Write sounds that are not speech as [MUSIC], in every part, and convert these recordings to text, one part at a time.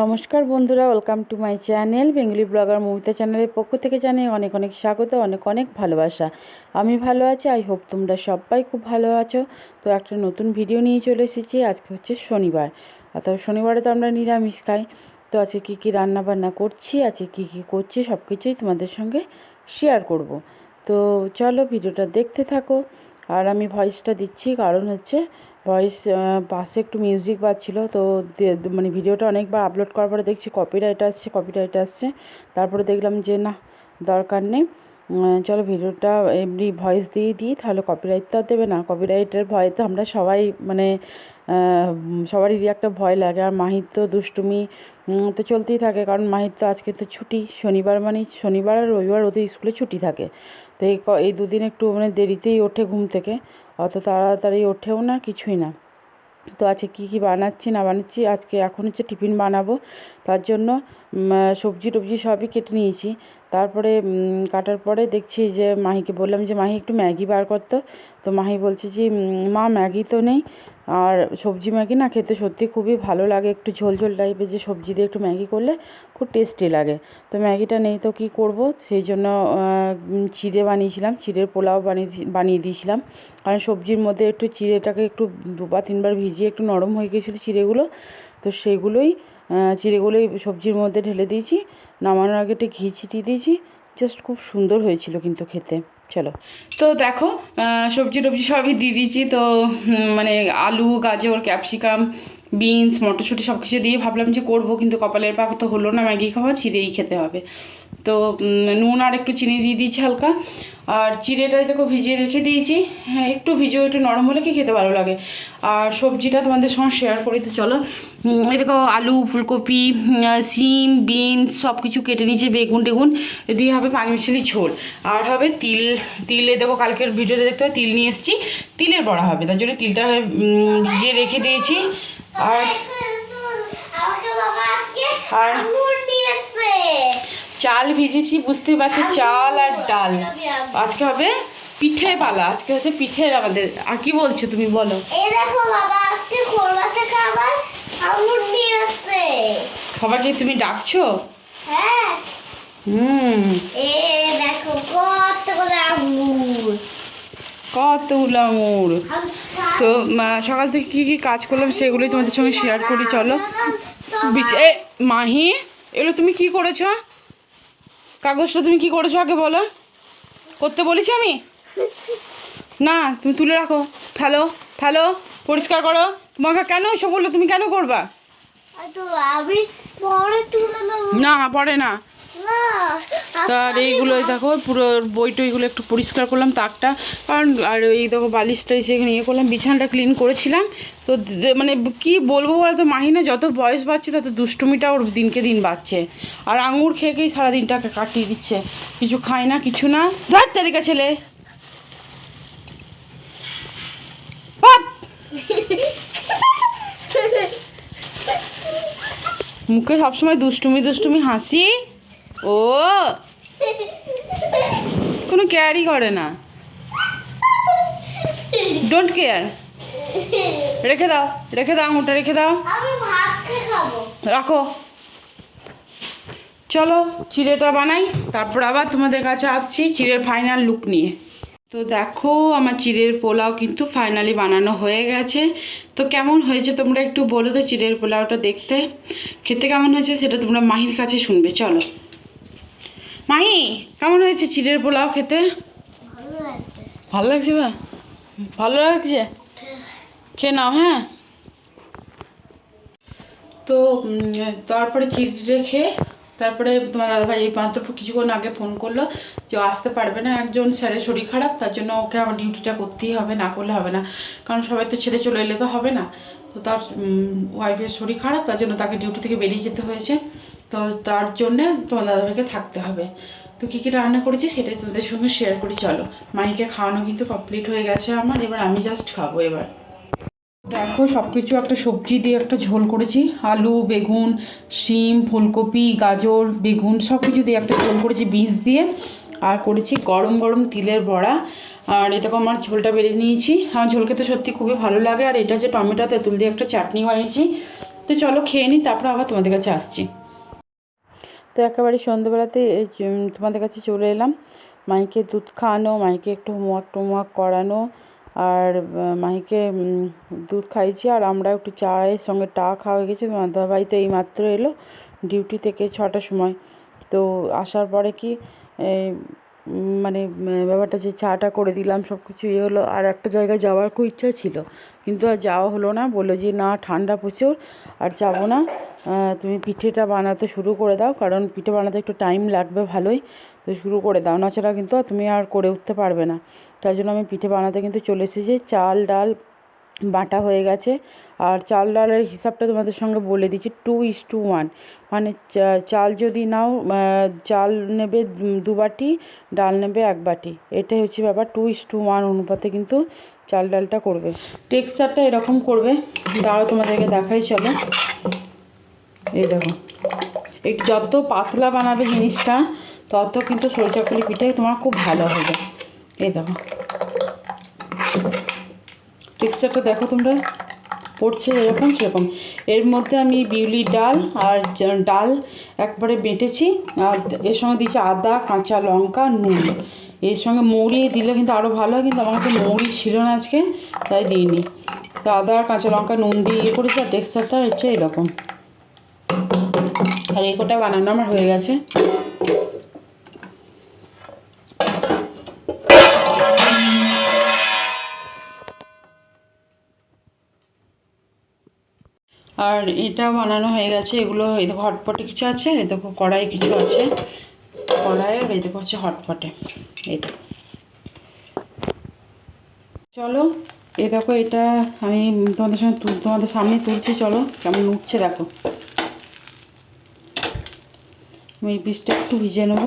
নমস্কার বন্ধুরা welcome to my channel Bengali blogger Mamita চ্যানেলের পক্ষ থেকে জানাই অনেক অনেক স্বাগত, অনেক অনেক ভালোবাসা। আমি ভালো আছি আই হোপ তোমরা সবাই খুব ভালো আছো। তো একটা নতুন ভিডিও নিয়ে চলে এসেছি, আজকে হচ্ছে শনিবার। অর্থাৎ শনিবারে তো আমরা নিরামিষ খাই। তো আজকে কী কী রান্না বান্না করছি, আজকে কী কী করছি সব কিছুই তোমাদের সঙ্গে শেয়ার করব। তো চলো ভিডিওটা দেখতে থাকো। আর আমি ভয়েসটা দিচ্ছি, কারণ হচ্ছে ভয়েস পাশে একটু মিউজিক বাজছিল, তো মানে ভিডিওটা অনেকবার আপলোড করার পরে দেখছি কপিরাইট আসছে কপিরাইট আসছে। তারপরে দেখলাম যে না, দরকার নেই। চলো ভিডিওটা এমনি ভয়েস দিয়ে দিই, তাহলে কপিরাইট তো দেবে না। কপিরাইটের ভয় তো আমরা সবাই মানে সবারই একটা ভয় লাগে। আর মাহির তো দুষ্টুমি তো চলতেই থাকে, কারণ মাহির তো আজকে তো ছুটি, শনিবার মানে শনিবার আর রবিবার ওদের স্কুলে ছুটি থাকে। তো এই এই দুদিন একটু মানে দেরিতেই ওঠে ঘুম থেকে। অত তাড়াতাড়ি ওঠেও না, কিছুই না। তো আজকে কী কী বানাচ্ছি, না বানাচ্ছি, আজকে এখন হচ্ছে টিফিন বানাবো। তার জন্য সবজি টবজি সবই কেটে নিয়েছি। তারপরে কাটার পরে দেখছি যে মাহিকে বললাম যে, মাহি, একটু ম্যাগি বার করতো তো। মাহি বলছে যে মা, ম্যাগি তো নেই। আর সবজি ম্যাগি না খেতে সত্যি খুবই ভালো লাগে। একটু ঝোল ঝোল টাইপের যে সবজি দিয়ে একটু ম্যাগি করলে খুব টেস্টি লাগে। তো ম্যাগিটা নেই তো কী করব? সেই জন্য চিড়ে বানিয়েছিলাম, চিড়ের পোলাও বানিয়ে বানিয়ে দিয়েছিলাম। কারণ সবজির মধ্যে একটু চিড়েটাকে একটু দুবার তিনবার ভিজিয়ে একটু নরম হয়ে গিয়েছিল চিড়েগুলো। তো সেগুলোই চিড়েগুলোই সবজির মধ্যে ঢেলে দিয়েছি। নামানোর আগে একটু ঘি ছিটিয়ে দিয়েছি। জাস্ট খুব সুন্দর হয়েছিল কিন্তু খেতে। চলো। তো দেখো সবজি টবজি সবই দিয়ে দিয়েছি। তো মানে আলু, গাজর, ক্যাপসিকাম, বিনস, মটরশুঁটি সব কিছু দিয়ে ভাবলাম যে করব, কিন্তু কপালের পাক তো হলো না, ম্যাগি খাওয়া চিড়েই খেতে হবে। তো নুন আর একটু চিনি দিয়ে দিয়েছি হালকা। আর চিড়েটাই দেখো ভিজিয়ে রেখে দিয়েছি। হ্যাঁ একটু ভিজিয়ে একটু নরম হলে কি খেতে ভালো লাগে। আর সবজিটা তোমাদের সঙ্গে শেয়ার করি তো চলো। এই দেখো আলু ফুলকপি সিম বিনস সব কিছু কেটে নিয়েছি বেগুন টেগুন। দিয়ে হবে পানি মিশালি ঝোল। আর হবে তিল। তিলে দেখো কালকের ভিডিওতে দেখতে হবে তিল নিয়ে এসেছি। তিলের বড়া হবে তার জন্য তিলটা ভিজিয়ে রেখে দিয়েছি। আর আর চাল ভিজেছি বুঝতেই পারছি চাল আর ডাল। আজকে হবে পিঠে পালা আজকে হচ্ছে পিঠের আমাদের। আর কি বলছো তুমি বলো? খাবার কি তুমি ডাকছো? হ্যাঁ। হুম। কতগুলো আঙুর। তো সকাল থেকে কি কি কাজ করলাম সেগুলোই তোমাদের সঙ্গে শেয়ার করি চলো। মাহি এগুলো তুমি কি করেছ? কাগজটা তুমি কি করেছ আগে বলো? করতে বলেছি আমি? না তুমি তুলে রাখো। ফেলো ফেলো পরিষ্কার করো। তোমাকে কেন এসব বলল? তুমি কেন করবা? না পরে না। তার এইগুলো দেখো পুরো বই টইগুলো একটু পরিষ্কার করলাম তাকটা। কারণ আর এই দেখো বালিশটা এসে এখানে ইয়ে করলাম বিছানাটা ক্লিন করেছিলাম। তো মানে কি বলব বলতো মাহিনা যত বয়স বাড়ছে তত দুষ্টুমিটা ওর দিনকে দিন বাড়ছে। আর আঙুর খেয়ে খেয়েই সারা দিনটাকে কাটিয়ে দিচ্ছে। কিছু খায় না কিছু না। ধর তারিকা ছেলে! [LAUGHS] মুখে সবসময় দুষ্টুমি দুষ্টুমি হাসি। ও। কোনো কেয়ারই করে না। ডোন্ট কেয়ার রেখে দাও রেখে দাও আঙুরটা রেখে দাও। রাখো। চলো চিড়েটা বানাই তারপর আবার তোমাদের কাছে আসছি চিড়ের ফাইনাল লুক নিয়ে। তো দেখো আমার চিড়ের পোলাও কিন্তু ফাইনালি বানানো হয়ে গেছে। তো কেমন হয়েছে তোমরা একটু বলো তো চিড়ের পোলাওটা দেখতে? খেতে কেমন হয়েছে সেটা তোমরা মাহির কাছে শুনবে চলো। মাহি কেমন হয়েছে চিড়ের পোলাও খেতে? ভালো লাগছে। বা? ভালো লাগছে? খেয়ে নাও হ্যাঁ? তো তারপরে চিড়ে খেয়ে তারপরে তোমার দাদাভাই এই মাত্র কিছুক্ষণ আগে ফোন করল যে আসতে পারবে না একজন স্যারের শরীর খারাপ তার জন্য ওকে আমার ডিউটিটা করতেই হবে না করলে হবে না। কারণ সবাই তো ছেড়ে চলে এলে তো হবে না। তো তার ওয়াইফের শরীর খারাপ তার জন্য তাকে ডিউটি থেকে বেরিয়ে যেতে হয়েছে। তো তার জন্যে তোমার দাদাভাইকে থাকতে হবে। তো কী কী রান্না করেছি সেটাই তোমাদের সঙ্গে শেয়ার করি, চলো। মাইকে খাওয়ানো কিন্তু কমপ্লিট হয়ে গেছে আমার, এবার আমি জাস্ট খাব এবার। দেখো সব কিছু একটা সবজি দিয়ে একটা ঝোল করেছি। আলু, বেগুন, শিম, ফুলকপি, গাজর, বেগুন সব কিছু দিয়ে একটা ঝোল করেছি বিনস দিয়ে। আর করেছি গরম গরম তিলের বড়া। আর এটা আমার ঝোলটা বেড়ে নিয়েছি। আমার ঝোল খেতে সত্যি খুবই ভালো লাগে। আর এটা যে টমেটো তেঁতুল দিয়ে একটা চাটনি বানিয়েছি। তো চলো খেয়ে নিই তারপর আবার তোমাদের কাছে আসছি। তো একেবারে সন্ধ্যেবেলাতে তোমাদের কাছে চলে এলাম। মাইকে দুধ খাওয়ানো মাইকে একটু হোমওয়ার্ক টোমওয়ার্ক করানো আর মাইকে দুধ খাইছি আর আমরা একটু চায়ের সঙ্গে টা খাওয়া গেছি। দাদাভাই তো এইমাত্র এলো ডিউটি থেকে ছটার সময়। তো আসার পরে কি মানে ব্যাপারটা যে চাটা করে দিলাম সব কিছু ইয়ে হলো। আর একটা জায়গায় যাওয়ার খুব ইচ্ছা ছিল, কিন্তু আর যাওয়া হলো না। বলল যে, না, ঠান্ডা প্রচুর, আর যাব না। তুমি পিঠেটা বানাতে শুরু করে দাও, কারণ পিঠে বানাতে একটু টাইম লাগবে ভালোই। তো শুরু করে দাও নাছাড়া কিন্তু আর তুমি আর করে উঠতে পারবে না। তাই জন্য আমি পিঠে বানাতে কিন্তু চলে এসেছি। চাল, ডাল বাটা হয়ে গেছে। আর চাল ডালের হিসাবটা তোমাদের সঙ্গে বলে দিচ্ছি টু ইস টু ওয়ান মানে চাল যদি নাও চাল নেবে দু- বাটি, ডাল নেবে এক বাটি। এটাই হচ্ছে ব্যাপার টু ইস টু ওয়ান অনুপাতে কিন্তু চাল ডালটা করবে। টেক্সচারটা এরকম করবে, দাঁড়াও তোমাদেরকে দেখাই, চলো। এই দেখো একটু যত পাতলা বানাবে জিনিসটা, তত কিন্তু সরচাকুলি পিঠে তোমার খুব ভালো হবে। এই দেখো। টেক্সচারটা দেখো তোমরা। পড়ছে এরকম, সেরকম। এর মধ্যে আমি বিউলির ডাল আর ডাল একবারে বেটেছি। আর এর সঙ্গে দিয়েছি আদা, কাঁচা লঙ্কা, নুন। এর সঙ্গে মৌরি দিলে কিন্তু আরও ভালো হয়, কিন্তু আমার কাছে মৌরি ছিল না আজকে, তাই দিইনি। তো আদা আর কাঁচা লঙ্কা, নুন দিয়ে ইয়ে করেছি আর টেক্সচারটা হচ্ছে এরকম। আর এই কোটা বানানো আমার হয়ে গেছে। আর এটা বানানো হয়ে গেছে, এগুলো এই দেখো হটপটে কিছু আছে, এই দেখো কড়াই কিছু আছে। কড়াই আর এই দেখো হচ্ছে হটপটে, এই দেখো। চলো এ দেখো এটা আমি তোমাদের সঙ্গে তোমাদের সামনে তুলছি, চলো কেমন উঠছে দেখো। আমি এই পিসটা একটু ভিজে নেব।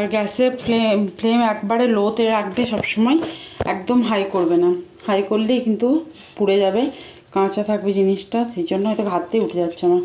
আর গ্যাসের ফ্লেম ফ্লেম একবারে লোতে রাখবে সবসময় একদম হাই করবে না। হাই করলেই কিন্তু পুড়ে যাবে কাঁচা থাকবে জিনিসটা সেই জন্য হয়তো হাত দিয়ে উঠে যাচ্ছে আমার।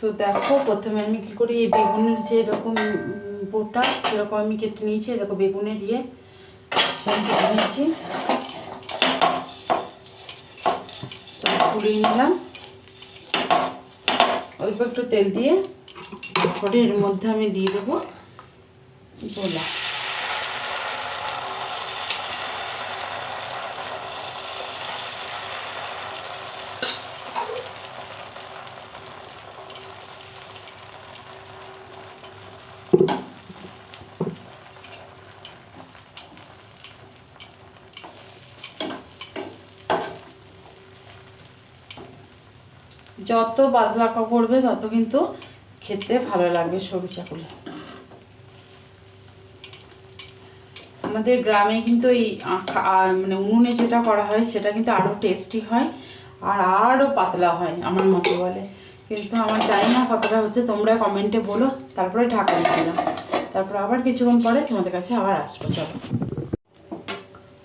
তো দেখো প্রথমে আমি কী করি এই বেগুনের যে এরকম উম, বোটা সেরকম আমি কেটে নিয়েছি দেখো বেগুনের ইয়ে নিয়েছি। পুড়িয়ে নিলাম। অল্প একটু তেল দিয়ে তারপরে মধ্যে আমি দিয়ে দেবো গোলা। যত বাদলা করবে, তত কিন্তু খেতে ভালো লাগবে সরু চাকুলে আমাদের গ্রামে কিন্তু এই আখা- আ- মানে উনুনে যেটা করা হয়, সেটা কিন্তু আরও টেস্টি হয় আর আরও পাতলা হয় আমার মতো বলে। কিন্তু আমার জানি না কতটা হচ্ছে, তোমরা কমেন্টে বলো, তারপরে ঢাকা দিলাম। তারপর আবার কিছুক্ষণ পরে তোমাদের কাছে আবার আসব, চলো।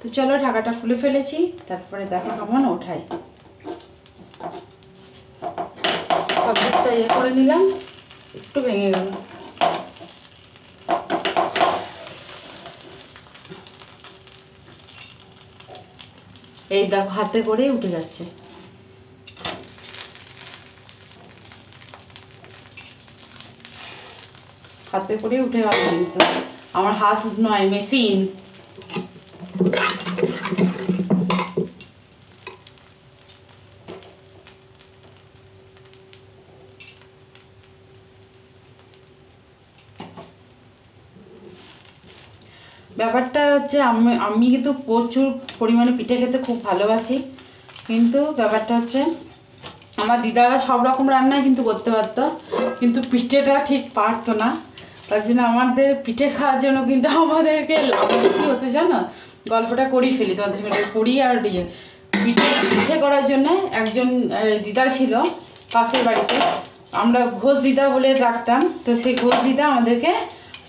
তো চলো ঢাকাটা খুলে ফেলেছি, তারপরে দেখো কেমন ওঠাই ইয়ে করে নিলাম, একটু ভেঙে গেল। এই দেখো, হাতে করেই উঠে যাচ্ছে। হাতে করেই উঠে গেল কিন্তু। আমার হাত নয়, মেশিন। ব্যাপারটা হচ্ছে আমি আমি কিন্তু প্রচুর পরিমাণে পিঠে খেতে খুব ভালোবাসি, কিন্তু ব্যাপারটা হচ্ছে আমার দিদারা সব রকম রান্নাই কিন্তু করতে পারতো, কিন্তু পিঠেটা ঠিক পারতো না। তার জন্য আমাদের পিঠে খাওয়ার জন্য কিন্তু আমাদেরকে লাভ কী হতো জানো গল্পটা করেই ফেলি, তোমাদের সঙ্গে করি আর ইয়ে। পিঠে পিঠে করার জন্য একজন দিদা ছিল পাশের বাড়িতে। আমরা ঘোষ দিদা বলে ডাকতাম, তো সেই ঘোষ দিদা আমাদেরকে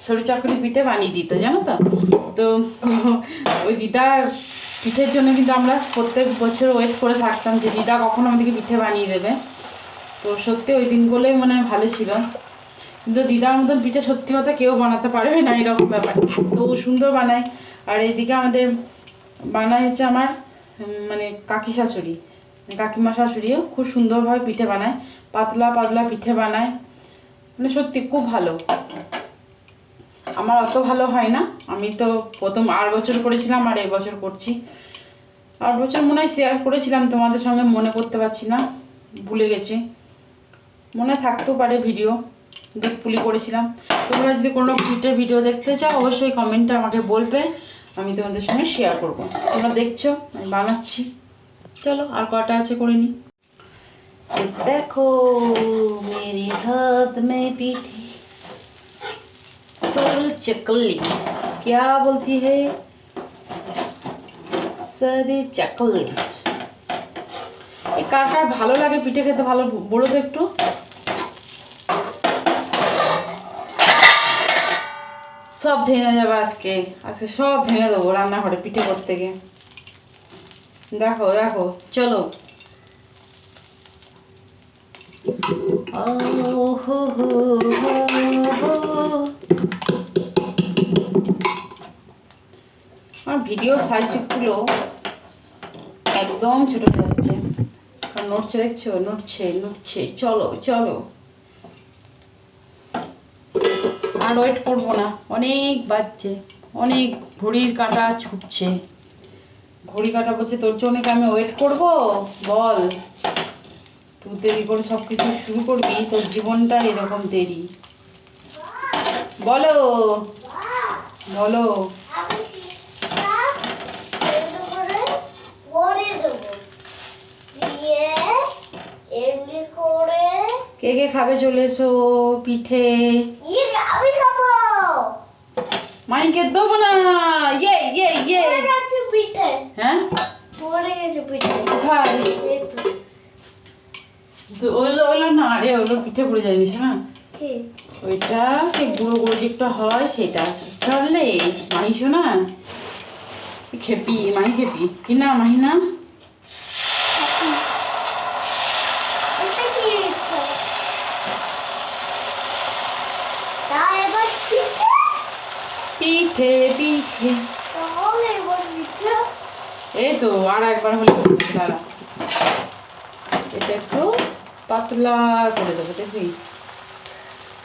সরু চাকরি পিঠে বানিয়ে দিত, জানো তো? তো ওই দিদা পিঠের জন্য কিন্তু আমরা প্রত্যেক বছর ওয়েট করে থাকতাম যে দিদা কখন আমাদেরকে পিঠে বানিয়ে দেবে। তো সত্যি ওই দিনগুলোই মনে হয় ভালো ছিল। কিন্তু দিদার মতন পিঠে সত্যি কথা কেউ বানাতে পারবে না এরকম ব্যাপার। এত সুন্দর বানায়। আর এইদিকে আমাদের বানায় হচ্ছে আমার মানে কাকি শাশুড়ি। কাকিমা শাশুড়িও খুব সুন্দরভাবে পিঠে বানায়। পাতলা পাতলা পিঠে বানায়। মানে সত্যি খুব ভালো। আমার অত ভালো হয় না। আমি তো প্রথম আট বছর করেছিলাম, আর বছর করছি। আট বছর মনে হয় শেয়ার করেছিলাম, তোমাদের সঙ্গে মনে করতে পারছি না, ভুলে গেছে। মনে থাকতেও পারে ভিডিও দুধ পুলি করেছিলাম। তোমরা যদি কোনো পিঠের ভিডিও দেখতে চাও, অবশ্যই কমেন্টে আমাকে বলবে, আমি তোমাদের সঙ্গে শেয়ার করব। তোমরা দেখছ, আমি বানাচ্ছি। চলো, আর কটা আছে করে নি? দেখো, মেরি হাত মে পিঠে। सर चकली क्या बोलती है सर चकली এই কার কার ভালো লাগে পিঠে খেতে ভালো বলো তো একটু সব ভেঙে যাবে আজকে আজকে সব ভেঙে দেবো রান্নাঘরে পিঠে করতে গিয়ে দেখো দেখো চলো ও হো হো হো হো আমার ভিডিও সাইজগুলো একদম ছোট হয়ে যাচ্ছে। কারণ নড়ছে, দেখছ? নড়ছে নড়ছে। চলো চলো। আর ওয়েট করব না। অনেক বাজছে। অনেক ঘড়ির কাটা ছুটছে। ঘড়ি কাঁটা বলছে, তোর জন্য আমি ওয়েট করব? বল। তুই দেরি করে সব কিছু শুরু করবি? তোর জীবনটা এরকম দেরি। বলো। বলো। কে কে খাবে চলে এসো পিঠে। আমি খাব মাইকে দেবো না। ইয়ে ইয়ে ইয়ে। পিঠে হ্যাঁ? পড়ে গেছে পিঠে কোথায়? ওগুলো ওগুলো না আরে ওগুলো পিঠে পড়ে জানিস না? ওইটা সেই গুঁড়ো গুঁড়ো যেটা হয় সেটা। চললে মাহিস না? খেপি মাহি খেপি। কি না মাহি না? পিঠে এই তো আর একবার হলে। দাঁড়া। এটা একটু পাতলা করে দেবো দেখবি?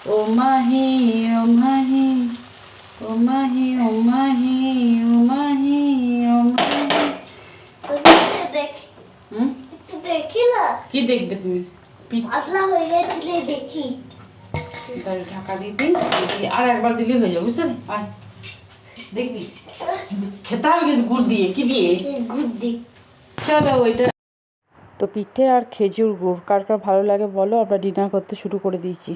ও মাহি ও মাহি ও মাহি ও মাহি ও মাহি ও মাহি। ওদিকে দেখ হুম? একটু দেখি না কি দেখবে তুমি? পাতলা হয়ে গেছিলে দেখি। তাহলে ঢাকা দিয়ে দিন দিয়ে আর একবার দিলেই হয়ে যাবে বুঝলি? আয়। দেখবি? খেতে হবে কিন্তু গুড় দিয়ে কি দিয়ে? বুদ্ধি চলো ওইটা তো পিঠে আর খেজুর গুড়, কার কার ভালো লাগে বলো, আমরা ডিনার করতে শুরু করে দিয়েছি।